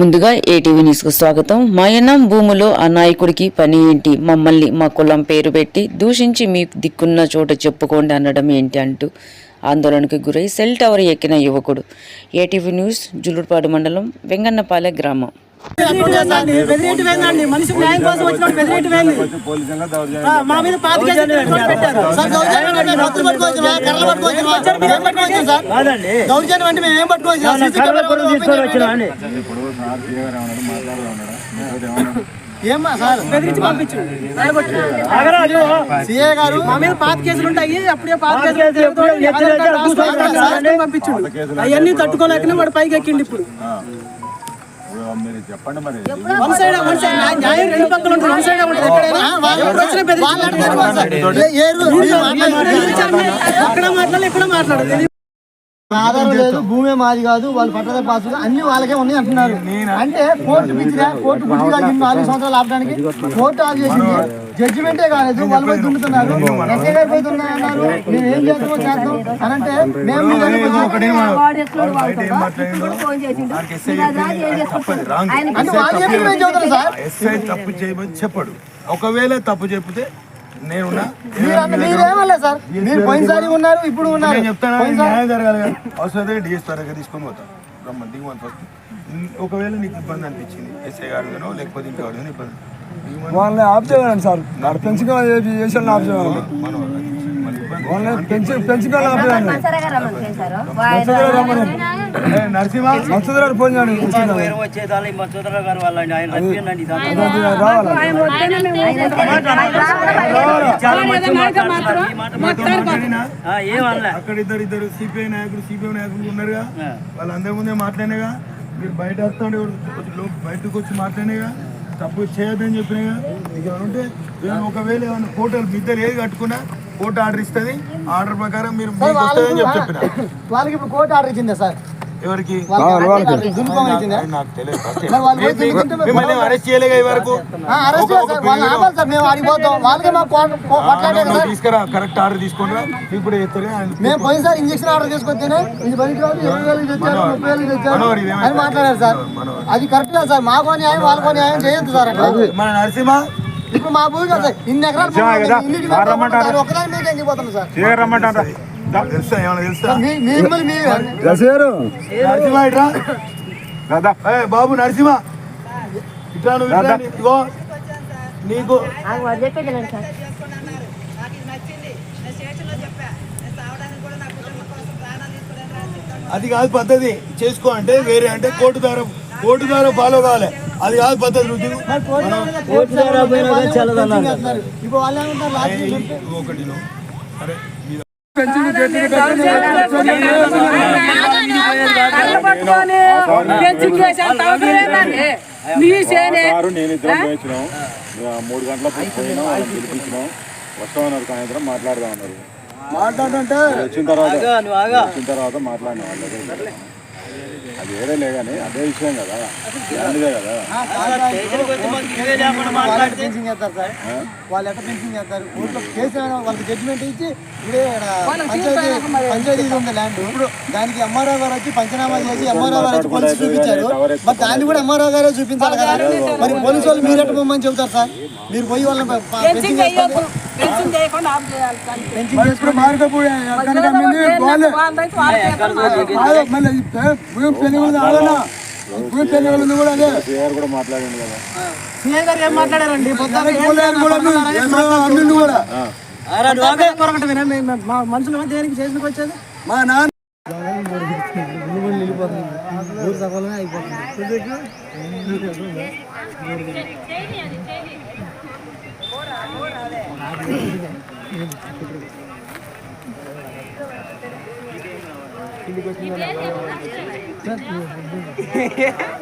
ముందుగా ఏటీవీ న్యూస్కు స్వాగతం. మాయనం భూములో ఆ నాయకుడికి పని ఏంటి? మమ్మల్ని మా కులం పేరు పెట్టి దూషించి మీ దిక్కున్న చోట చెప్పుకోండి అనడం ఏంటి అంటూ ఆందోళనకు గురై సెల్ టవర్ ఎక్కిన యువకుడు. ఏటీవీ న్యూస్ జులుపాడు మండలం వెంగన్నపాలె గ్రామం. బెదిరేటి వేందండి మనిషి న్యాయం కోసం వచ్చినప్పుడు బెదిరేటి వేంది ఆ, మా మీద పాతి దౌర్జన్యం అంటే మేము? ఏం పట్టుకోవచ్చు సార్ దౌర్జన్యం అంటే మేము ఏం పట్టుకోవచ్చు సార్? సీసీ కెమెరా ఓపెన్ చేయండి. ఏమ్మా సార్ బెదిరించి పంపించు సీఏ గారు మా మీద పాత కేసులు ఉంటాయి అప్పుడే పాత కేసులు పంపించు అవన్నీ తట్టుకోలేకనే వాడు పైకి ఎక్కిండి ఇప్పుడు మీరు చెప్పండి మరి వన్ సైడ్ వన్ సైడ్ న్యాయం- న్యాయం రెండు పక్కల ఉంటుంది వన్ సైడ్ ఉంటుంది ఎక్కడైనా ఎప్పుడు వచ్చినా బెదిరించాలి. అక్కడ మాట్లాడాలి ఇక్కడ మాట్లాడాలి ఆధారం లేదు భూమే మాది కాదు వాళ్ళు పట్టద పాసు అన్ని వాళ్ళకే ఉన్నాయి అంటున్నారు అంటే కోర్టు పిచ్చిరా కోర్టు గుడ్డిగా నాలుగు సంవత్సరాలు ఆపడానికి కోర్టు ఆఫ్ చేసింది జడ్జిమెంటే కాలేదు. వాళ్ళు పోయి దున్నుతున్నారు. ఎస్ఐ గారు పోయి దున్నా అన్నారు మేము ఏం చేస్తామో చేస్తాం అని అంటే మేము మీ దగ్గరికి వచ్చాం. అంటే వాళ్ళు చెప్పి మేము చెబుతాం సార్? ఎస్ఐ తప్పు చేయమని చెప్పడు. ఒకవేళ తప్పు చెప్తే మీరేమన్నా సార్? మీరు పోయినసారి ఉన్నారు ఇప్పుడు ఉన్నారు. నేను చెప్తాను? పోయినసారి- న్యాయం జరగాలి డిఎస్ దగ్గర తీసుకొని పోతాం. రమ్మని దిగుమని ఫస్ట్. ఒకవేళ నీకు ఇబ్బంది అనిపించింది ఎస్ఐ గారు లేకపోతే ఇంకా గారు ఇబ్బంది. వాళ్ళని ఆఫ్ చేయాలండి సార్. వాడు పెంచుకోవాలి చేసాను ఆఫ్ చేయాలి వాళ్ళని పెంచి పెంచుకోవాలి ఆఫ్ ఫోన్ చేయండి. అక్కడ ఇద్దరు ఇద్దరు సిపిఐ నాయకుడు సిపిఐ నాయకులు ఉన్నారుగా. వాళ్ళందరి ముందే మాట్లాడినగా మీరు బయట వస్తాండి బయటకు వచ్చి మాట్లాడినగా తప్పు చేయొద్దని చెప్పినగా ఇక ఏమైనా ఉంటే ఒకవేళ ఏమైనా కోటలు మీ ఇద్దరు ఏది కట్టుకున్నా కోర్టు ఆర్డర్ ఇస్తుంది. ఆర్డర్ ప్రకారం మీరు చెప్పిన. వాళ్ళకి ఇప్పుడు కోర్టు ఆర్డర్ ఇచ్చిందా సార్? ఎవరికి? వాళ్ళకి దున్నుకోమని ఇచ్చిందా అది నాకు తెలియదు ఫస్ట్ మరి వాళ్ళు పోయి తిరుగుతుంటే మిమ్మల్ని అరెస్ట్ చేయలేగా ఈ వరకు? ఆ, అరెస్ట్ చేయాలి సార్. వాళ్ళని ఆపాలి సార్. మేము అడిగిపోతాం వాళ్ళకి మాకు కో- కో- కొట్లాడే నువ్వు సార్. తీసుకురా కరెక్ట్ ఆర్డర్ తీసుకుని ఇప్పుడు ఎత్తుగా మేము పోయినసారి ఇంజక్షన్ ఆర్డర్ చేసుకొస్తేనే ఇది పనికి రాదు ఇరవై వేలు తెచ్చారు ముప్పై వేలు తెచ్చారు మనోహరి ఏమైంది? అని మాట్లాడారు సార్. అది కరెక్ట్ కాదు సార్. మాకో న్యాయం వాళ్ళకో న్యాయం చేయొద్దు సార్ అట్లా మన నరసింహ? ఇప్పుడు మా భూమి కాదు సార్. ఇన్ని ఎకరాలు భూమి ఉంది. ఇన్ని డివిజన్లు ఉంటారు. ఒక్కదాని మీద ఎంగిపోతుంది సార్. తెలుసా ఏమైనా ఇట్రా బాబు నరసింహ ఇట్లా నువ్వు ఇగో నీకు అది కాదు పద్ధతి. చేసుకో అంటే వేరే అంటే కోర్టు ద్వారా కోర్టు ద్వారా ఫాలో కావాలి అది కాదు పద్ధతి ఒకటి మూడు గంటలకు పోయినాం వాళ్ళని పిలిపించినాం వస్తామన్నారు సాయంత్రం మాట్లాడదాం అన్నారు మాట్లాడంటే వచ్చిన తర్వాత వచ్చిన తర్వాత మాట్లాడిన వాళ్ళు అది వేరేలే కానీ అదే విషయం కదా. దానిదే కదా. ఫెన్సింగ్ చేస్తారు సార్. వాళ్ళు ఎట్లా ఫెన్సింగ్ చేస్తారు. కోర్టులో కేసు ఏమైనా వాళ్ళకి జడ్జిమెంట్ ఇచ్చి ఇప్పుడే పంచాయతీ పంచాయతీ ఉంది ల్యాండ్ ఇప్పుడు దానికి ఎంఆర్ఓ గారు వచ్చి పంచనామా చేసి ఎంఆర్ఓ గారు వచ్చి పోలీసు చూపించారు. మరి దాన్ని కూడా ఎంఆర్ఓ గారే చూపించాలి కదా. మరి పోలీసు వాళ్ళు మీరు ఎట్లా పొమ్మని చెబుతారు సార్? మీరు పోయి వాళ్ళని చేస్తారు? భూమి పెళ్ళి ఆడనా? భూమి పెళ్ళి కూడా అదే. కదా. గారు ఏం మాట్లాడారండి? మనుషులు దేనికి చేసినకి వచ్చేది? మా నాన్న ఊరు సఫలమే అయిపోతుంది